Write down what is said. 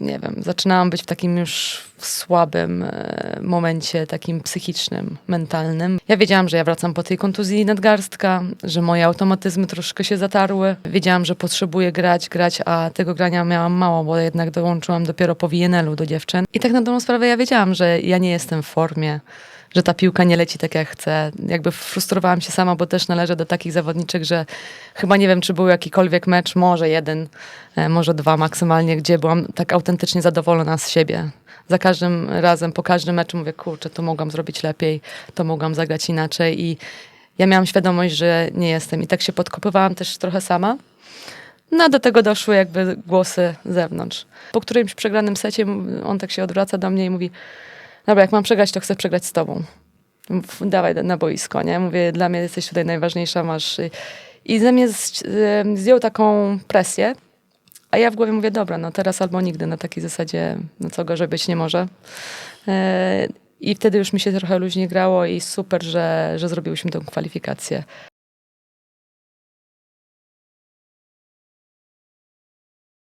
nie wiem, zaczynałam być w takim już słabym e, momencie, takim psychicznym, mentalnym. Ja wiedziałam, że ja wracam po tej kontuzji nadgarstka, że moje automatyzmy troszkę się zatarły. Wiedziałam, że potrzebuję grać, grać, a tego grania miałam mało, bo jednak dołączyłam dopiero po WNL-u do dziewczyn. I tak na dobrą sprawę ja wiedziałam, że ja nie jestem w formie, że ta piłka nie leci tak jak chcę. Jakby frustrowałam się sama, bo też należę do takich zawodniczek, że chyba nie wiem, czy był jakikolwiek mecz, może jeden, e, może dwa maksymalnie, gdzie byłam tak autentycznie zadowolona z siebie. Za każdym razem, po każdym meczu mówię, kurczę, to mogłam zrobić lepiej, to mogłam zagrać inaczej i ja miałam świadomość, że nie jestem i tak się podkopywałam też trochę sama. No do tego doszły jakby głosy z zewnątrz. Po którymś przegranym secie on tak się odwraca do mnie i mówi, dobra, jak mam przegrać, to chcę przegrać z tobą. Dawaj na boisko, nie? Mówię, dla mnie jesteś tutaj najważniejsza, masz... y, I ze mnie zdjął taką presję, a ja w głowie mówię, dobra, no teraz albo nigdy, na takiej zasadzie, no co gorzej być nie może. E, I wtedy już mi się trochę luźnie grało i super, że, że zrobiłyśmy tę kwalifikację.